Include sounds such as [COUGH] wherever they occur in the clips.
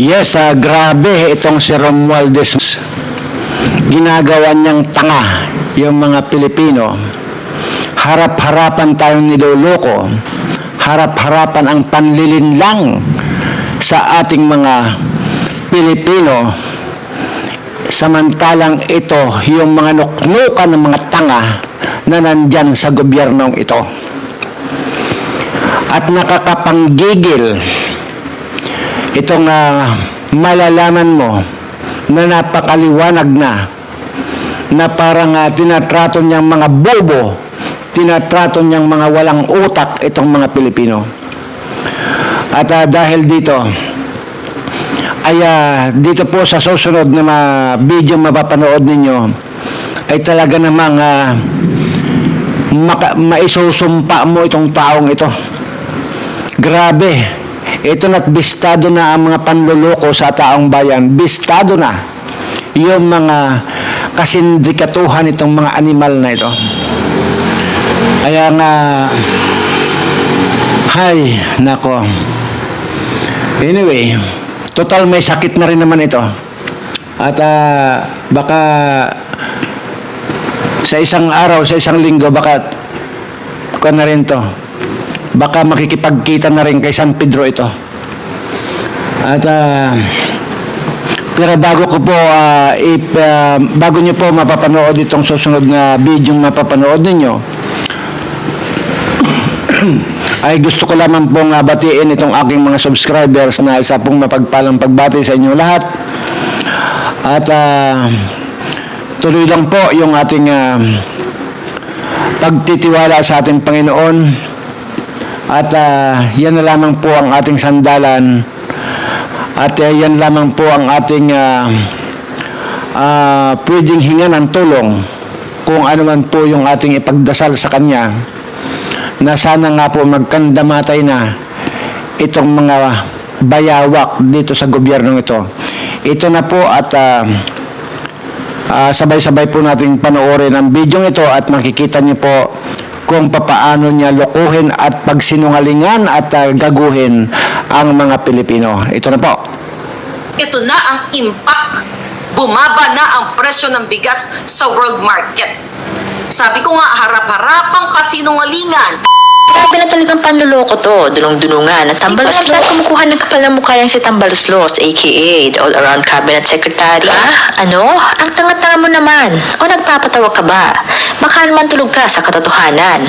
Yes, ah, grabe itong si Romualdez. Ginagawa niyang tanga yung mga Pilipino. Harap-harapan tayong niloloko. Harap-harapan ang panlilinlang sa ating mga Pilipino. Samantalang ito, yung mga nuknukan ng mga tanga na nandyan sa gobyernong ito. At nakakapanggigil itong ah, malalaman mo na napakaliwanag na na parang ah, tinatrato niyang mga bobo, tinatrato niyang mga walang utak itong mga Pilipino. At ah, dahil dito, ay ah, dito po sa susunod na mga video mapapanood ninyo, ay talaga namang ah, maka, maisusumpa mo itong taong ito. Grabe. Ito na't bistado na ang mga panluloko sa taong bayan. Bistado na yung mga kasindikatuhan itong mga animal na ito. Kaya nga, hay, nako. Anyway, total may sakit na rin naman ito. At ah, baka sa isang araw, sa isang linggo, baka ko na rin to. Baka makikipagkita na rin kay San Pedro ito. At ah, pero bago ko po ah, ip, ah, bago niyo po mapapanood itong susunod na video mapapanood ninyo [CLEARS THROAT] ay gusto ko lamang pong ah, batiin itong aking mga subscribers na isa pong mapagpalang pagbati sa inyo lahat. At ah, tuloy lang po yung ating ah, pagtitiwala sa ating Panginoon. At ah, yan na lamang po ang ating sandalan. At ah, yan lamang po ang ating ah, ah, pwedeng hinga ng tulong kung ano man po yung ating ipagdasal sa Kanya na sana nga po magkandamatay na itong mga bayawak dito sa gobyernong ito. Ito na po at ah, ah, sabay-sabay po nating panoorin ang video ito at makikita niyo po kung papaano niya lokohin at pagsinungalingan at ah, gaguhin ang mga Pilipino. Ito na po. ito na ang impact. Bumaba na ang presyo ng bigas sa world market. Sabi ko nga, harap-harapang kasinungalingan. Grabe na talagang panluloko to, dunong-dunungan. At Tambalos Los, kumukuha ng kapal ng mukha yung si Tambalos Los, aka the all-around cabinet secretary. Ah, ano? Ang tanga-tanga mo naman. O nagpapatawa ka ba? Baka naman tulog ka sa katotohanan.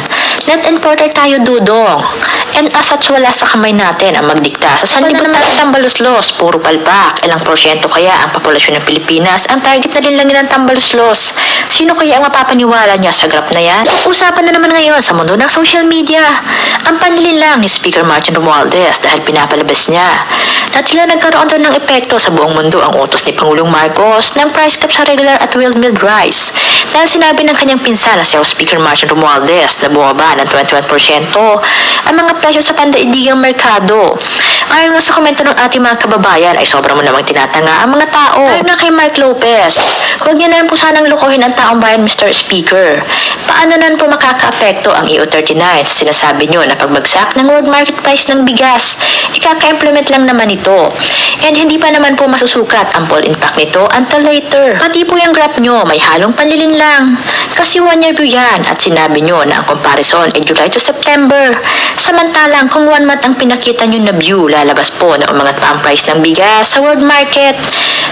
Net importer tayo, Dudong. And as such, wala sa kamay natin ang magdikta. Sa sanlibutan ng Tambalos Los, puro palpak. Ilang porsyento kaya ang populasyon ng Pilipinas ang target na din lang ng Tambalos Los. Sino kaya ang mapapaniwala niya sa graph na yan? Usapan na naman ngayon sa mundo ng social media. Ang panilin lang ni Speaker Martin Romualdez dahil pinapalabas niya na tila nagkaroon doon ng epekto sa buong mundo ang utos ni Pangulong Marcos ng price cap sa regular at milled rice. Dahil sinabi ng kanyang pinsan na si Speaker Martin Romualdez na bumaba ng 21% ang mga presyo sa pandaigdigang merkado. Ayon nga sa komento ng ating mga kababayan ay sobrang mo namang tinatanga ang mga tao. Ayon na kay Mark Lopez, huwag niya na po sanang lukuhin ang taong bayan Mr. Speaker. Paano na po makakaapekto ang EU39 sa sinasabi niyo na pagbagsak ng world market price ng bigas? Ikaka-implement lang naman ito. And hindi pa naman po masusukat ang full impact nito until later. Pati po yung graph nyo may halong panlilin lang. Kasi one year view yan at sinabi nyo na ang comparison ay July to September. Samantalang kung one month ang pinakita nyo na view, lalabas po na umangat pa ang price ng bigas sa world market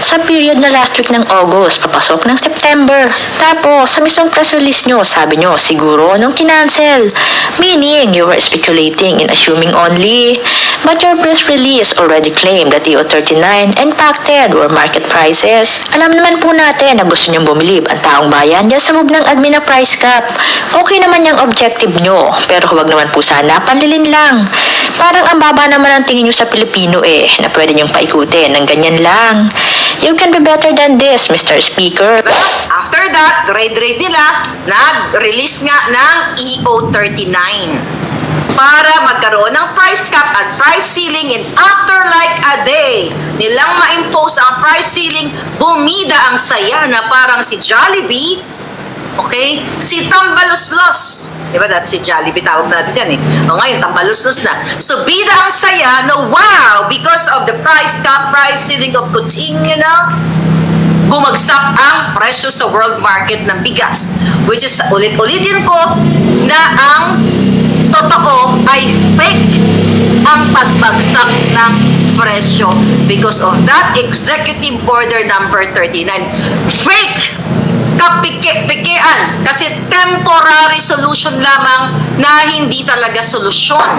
sa period na last week ng August, papasok ng September. Tapos, sa mismong press release nyo, sabi nyo, siguro nung kinancel. Meaning, you were speculating and assuming only. But your press release already claimed that EO39 impacted world market prices. Alam naman po natin na gusto nyong bumilib ang taong bayan dyan sa move ng admin na price cap. Okay naman yung objective nyo, pero huwag naman po sana panlilin lang. Parang ang baba naman ang tingin nyo sa Pilipino eh, na pwede nyong paikutin ng ganyan lang. You can be better than this, Mr. Speaker. After that, grade-grade nila, nag-release nga ng E EO39 para magkaroon ng price cap at price ceiling and after like a day nilang ma-impose ang price ceiling, bumida ang saya na parang si Jollibee Okay? Si Tambaluslos. Di ba? That's si Jollibee tawag natin dyan eh. O ngayon, Tambaluslos na. So, bida ang saya na wow, because of the price cap, price ceiling of you know, bumagsak ang presyo sa world market ng bigas. Which is, ulit-ulitin ko na ang totoo ay fake ang pagbagsak ng presyo because of that executive order number 39. Fake! Kapike-pikean kasi temporary solution lamang na hindi talaga solusyon.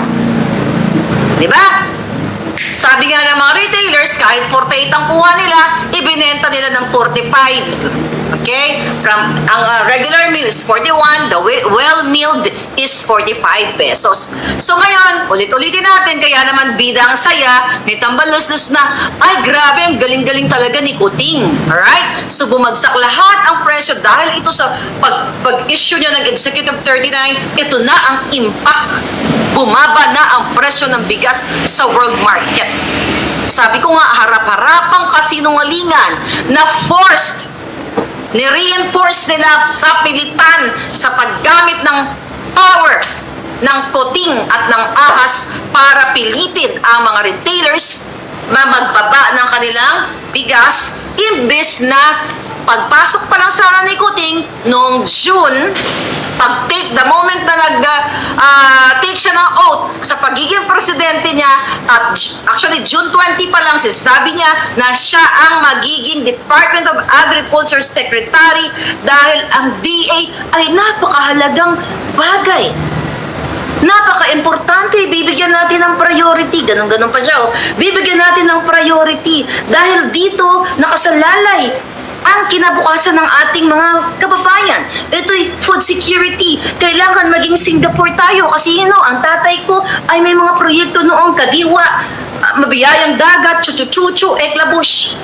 Di ba? Sabi nga ng mga retailers, kahit 48 ang kuha nila, ibinenta nila ng 45. Okay? From ang uh, regular meal is 41, the we- well-milled is 45 pesos. So ngayon, ulit-ulitin natin, kaya naman bida ang saya ni Tambaluslos na, ay grabe, ang galing-galing talaga ni Kuting. Alright? So bumagsak lahat ang presyo dahil ito sa pag, pag-issue niya ng Executive 39, ito na ang impact bumaba na ang presyo ng bigas sa world market. Sabi ko nga, harap-harapang kasinungalingan na forced, ni-reinforce nila sa pilitan sa paggamit ng power ng koting at ng ahas para pilitin ang mga retailers na magbaba ng kanilang bigas imbes na pagpasok pa lang sana ni Kuting noong June pag take the moment na nag ah, take siya ng oath sa pagiging presidente niya at actually June 20 pa lang sabi niya na siya ang magiging Department of Agriculture Secretary dahil ang DA ay napakahalagang bagay Napaka-importante, bibigyan natin ng priority. Ganon-ganon pa siya, oh. Bibigyan natin ng priority. Dahil dito, nakasalalay ang kinabukasan ng ating mga kababayan. Ito'y food security. Kailangan maging Singapore tayo kasi you know, ang tatay ko ay may mga proyekto noong kadiwa, ah, mabiyayang dagat, chuchu-chuchu, eklabush.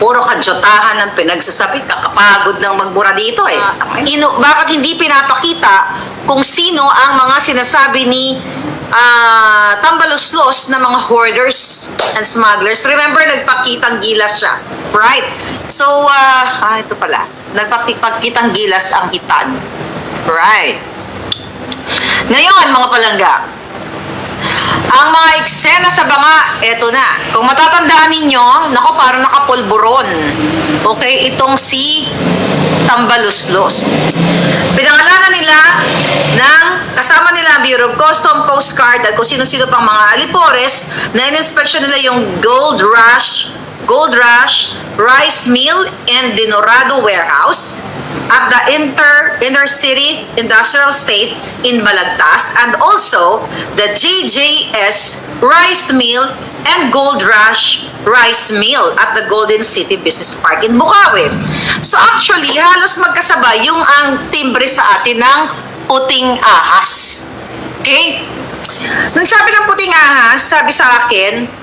Puro kadyotahan ng pinagsasabi, kakapagod ng magbura dito eh. Ino, bakit hindi pinapakita kung sino ang mga sinasabi ni ah, Tambaluslos na mga hoarders and smugglers? Remember, nagpakitang gilas siya. Right? So, ah, ah ito pala. Nagpakitang gilas ang itan. Right. Ngayon, mga palangga, ang mga eksena sa banga, eto na. Kung matatandaan ninyo, nako parang nakapulburon. Okay, itong si Tambaluslos. Pinangalanan nila kasama nila ang Bureau of Custom, Coast Guard at kung sino-sino pang mga alipores na in-inspection nila yung Gold Rush, Gold Rush, Rice Mill, and Dinorado Warehouse at the Inter Intercity Industrial State in Balagtas and also the JJS Rice Mill and Gold Rush Rice Mill at the Golden City Business Park in Bukawi. So actually, halos magkasabay yung ang timbre sa atin ng puting ahas. Okay? Nung sabi ng puting ahas, sabi sa akin,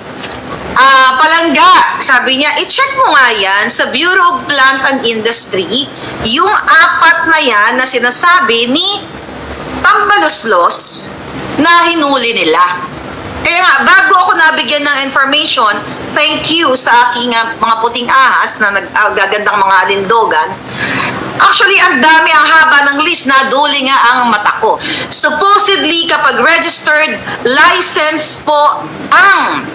Ah, palangga, sabi niya, i-check mo nga yan sa Bureau of Plant and Industry, yung apat na yan na sinasabi ni Tambaluslos na hinuli nila. Kaya nga, bago ako nabigyan ng information, thank you sa aking ah, mga puting ahas na naggagandang mga alindogan. Actually, ang dami, ang haba ng list na duli nga ang mata ko. Supposedly, kapag registered license po ang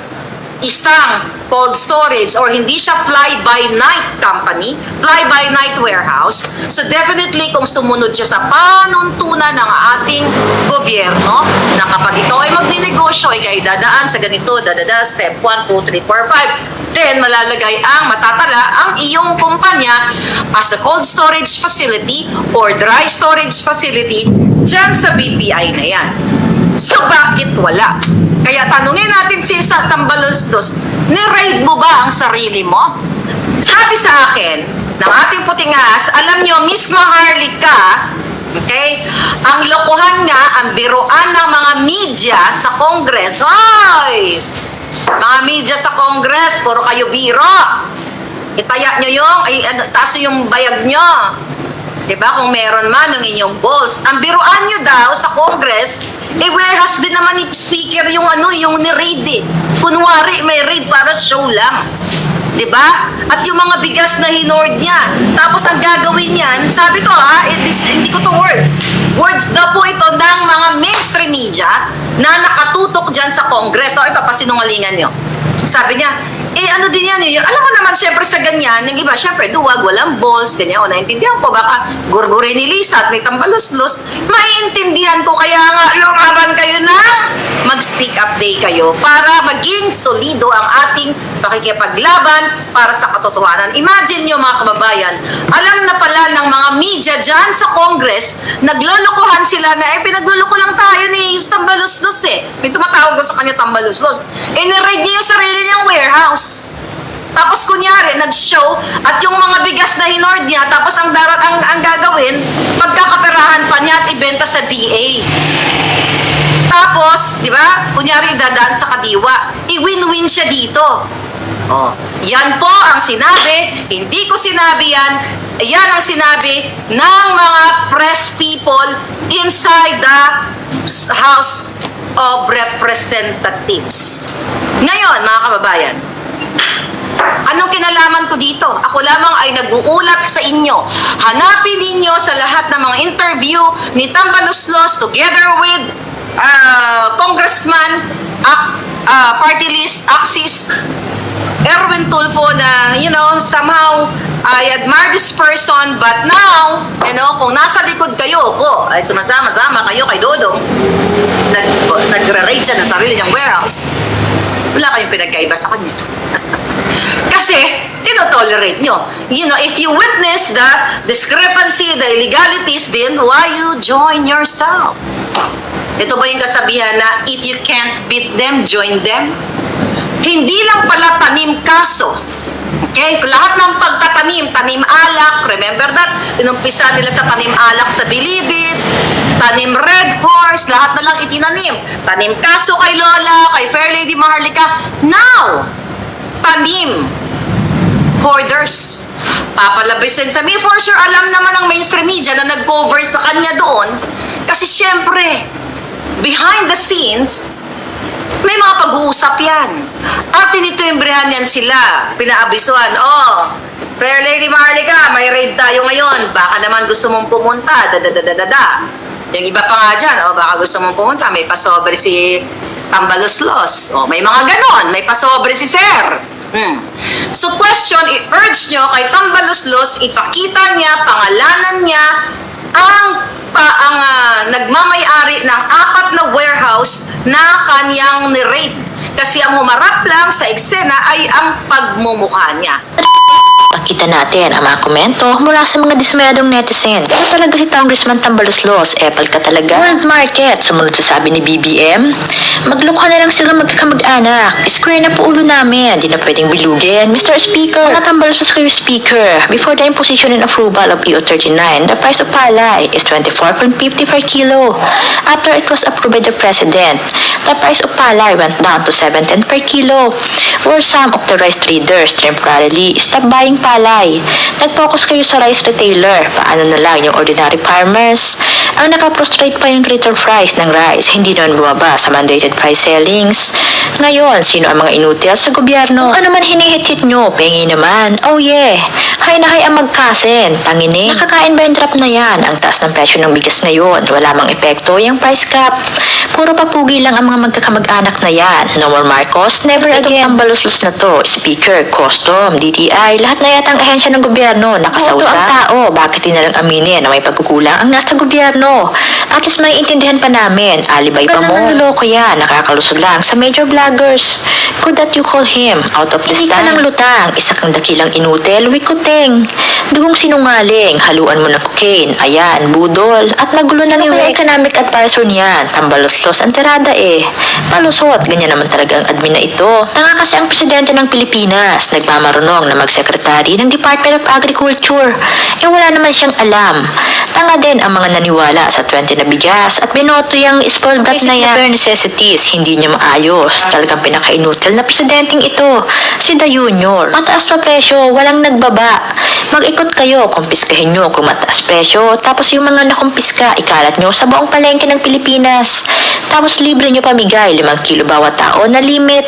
isang cold storage or hindi siya fly-by-night company, fly-by-night warehouse. So definitely kung sumunod siya sa panuntunan ng ating gobyerno na kapag ikaw ay magdinegosyo, ikaw ay dadaan sa ganito, dadada, step 1, 2, 3, 4, 5, then malalagay ang matatala ang iyong kumpanya as a cold storage facility or dry storage facility dyan sa BPI na yan. So bakit wala? Kaya tanungin natin si sa Tambalustos, ni-raid mo ba ang sarili mo? Sabi sa akin, ng ating puting ahas, alam nyo, Miss Maharlika, okay, ang lokohan nga, ang biruan ng mga media sa Congress, hoy! Mga media sa Congress, puro kayo biro. Itaya nyo yung, ay, ano, taas yung bayag nyo. 'Di ba Kung meron man ng inyong balls. Ang biruan nyo daw sa Congress, eh warehouse din naman ni speaker yung ano, yung ni-raid eh. Kunwari, may raid para show lang. Di ba? At yung mga bigas na hinord niya. Tapos ang gagawin niyan, sabi ko ha, it is, hindi ko to words. Words daw po ito ng mga mainstream media na nakatutok dyan sa Congress. O ito, pasinungalingan nyo. Sabi niya, eh ano din yan, eh, alam mo naman syempre sa ganyan, yung iba syempre duwag, walang balls, ganyan, o naintindihan ko, baka gurguri ni Lisa at may tambaluslos, maiintindihan ko, kaya nga lumaban kayo na mag-speak up day kayo para maging solido ang ating pakikipaglaban para sa katotohanan. Imagine nyo mga kababayan, alam na pala ng mga media dyan sa Congress, naglolokohan sila na eh pinagluloko lang tayo ni Tambaluslos eh. May tumatawag ko sa kanya Tambaluslos. Eh niraid niya yung warehouse. Tapos kunyari, nag-show at yung mga bigas na hinord niya, tapos ang darat ang, ang gagawin, pagkakaperahan pa niya at ibenta sa DA. Tapos, di ba, kunyari dadaan sa kadiwa, i-win-win siya dito. Oh, yan po ang sinabi, hindi ko sinabi yan, yan ang sinabi ng mga press people inside the House of Representatives. Ngayon, mga kababayan, Anong kinalaman ko dito? Ako lamang ay nag-uulat sa inyo. Hanapin ninyo sa lahat ng mga interview ni Tambaluslos together with uh, Congressman, Ak- uh, Party List, Axis, Erwin Tulfo na, you know, somehow I admire this person but now, you know, kung nasa likod kayo, ko, ay sumasama-sama kayo kay Dodong, nag, nagre-raid siya ng sarili niyang warehouse, wala kayong pinagkaiba sa kanya. [LAUGHS] Kasi, tinotolerate nyo. You know, if you witness the discrepancy, the illegalities, then why you join yourself? Ito ba yung kasabihan na if you can't beat them, join them? Hindi lang pala tanim kaso. Okay? Lahat ng pagtatanim, tanim alak, remember that? Inumpisa nila sa tanim alak sa Bilibid, tanim red horse, lahat na lang itinanim. Tanim kaso kay Lola, kay Fair Lady Maharlika. Now, tanim hoarders. Papalabisin sa me. For sure, alam naman ng mainstream media na nag-cover sa kanya doon. Kasi syempre, behind the scenes, may mga pag-uusap yan. At tinitimbrehan yan sila. Pinaabisuhan, oh, Fair Lady Marlica, may raid tayo ngayon. Baka naman gusto mong pumunta. Da, da, da, da, da, da. Yung iba pa nga dyan, oh, baka gusto mong pumunta. May pasobre si Tambaloslos. Oh, may mga ganon. May pasobre si Sir. Hmm. So question, i-urge nyo kay Tambaloslos, ipakita niya, pangalanan niya, ang pa ang ah, nagmamay-ari ng apat na warehouse na kanyang ni-raid. Kasi ang humarap lang sa eksena ay ang pagmumukha niya. Makita natin ang mga komento mula sa mga dismayadong netizen. Ito talaga si Congressman Tambaluslos, epal ka talaga. World Market, sumunod sa sabi ni BBM. Maglukha na lang sila magkakamag-anak. Square na po ulo namin, di na pwedeng bilugin. Mr. Speaker, mga Tambaluslos kayo Speaker. Before the imposition and approval of EO39, the price of palay is 24.50 per kilo. After it was approved by the President, the price of palay went down to 7.10 per kilo. Where some of the rice traders temporarily stopped buying palay. Nag-focus kayo sa rice retailer. Paano na lang yung ordinary farmers? Ang nakaprostrate pa yung retail price ng rice, hindi naman bumaba sa mandated price sellings. Ngayon, sino ang mga inutil sa gobyerno? Ano man hinihit-hit nyo, pengi naman. Oh yeah, hay na hay ang magkasin. Tangini. Nakakain ba yung trap na yan? Ang taas ng presyo ng bigas ngayon. Wala mang epekto yung price cap. Puro papugi lang ang mga magkakamag-anak na yan. No more Marcos, never again. Ang baluslos na to, speaker, custom, DTI, lahat na yata ang ahensya ng gobyerno nakasawsa. Boto ang tao, bakit di na lang aminin na may pagkukulang ang nasa gobyerno? At least may intindihan pa namin, alibay pa mo. Pero naluloko yan, nakakalusot lang sa major vloggers. Good that you call him out of the stand. Hindi ka lang lutang, isa kang dakilang inutil, wikuting. Dugong sinungaling, haluan mo ng cocaine, ayan, budol, at magulo na yung economic advisor niyan. Tambalos-los ang tirada eh. Palusot, ganyan naman talaga ang admin na ito. Tanga kasi ang presidente ng Pilipinas, nagmamarunong na magsekretary ng Department of Agriculture. Eh wala naman siyang alam. Tanga din ang mga naniwala sa 20 na bigas at binoto yung spoiled brat na yan. Bare necessities, hindi niya maayos. Talagang pinakainutil na presidenteng ito. Si The Junior. Mataas pa presyo, walang nagbaba. Mag-ikot kayo, kumpiskahin nyo kung mataas presyo. Tapos yung mga nakumpiska, ikalat nyo sa buong palengke ng Pilipinas. Tapos libre nyo pamigay, 5 kilo bawat tao na limit.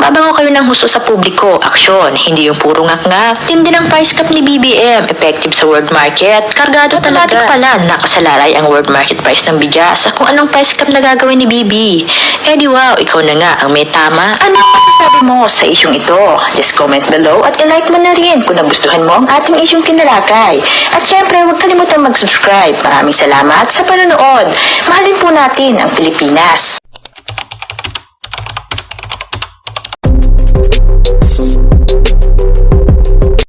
Babango kayo ng husto sa publiko, aksyon, hindi yung puro ngak-ngak. Tindi ng price cap ni BBM, effective sa world market. Kargado talaga. Pala, nakasalalay ang world market price ng bigas sa kung anong price cap na gagawin ni BB. Eh di wow, ikaw na nga ang may tama. Ano ang masasabi mo sa isyong ito? Just comment below at ilike mo na rin kung nagustuhan mo ang ating isyong kinalakay. At syempre, huwag kalimutan mag-subscribe. Maraming salamat sa panonood. Mahalin po natin ang Pilipinas.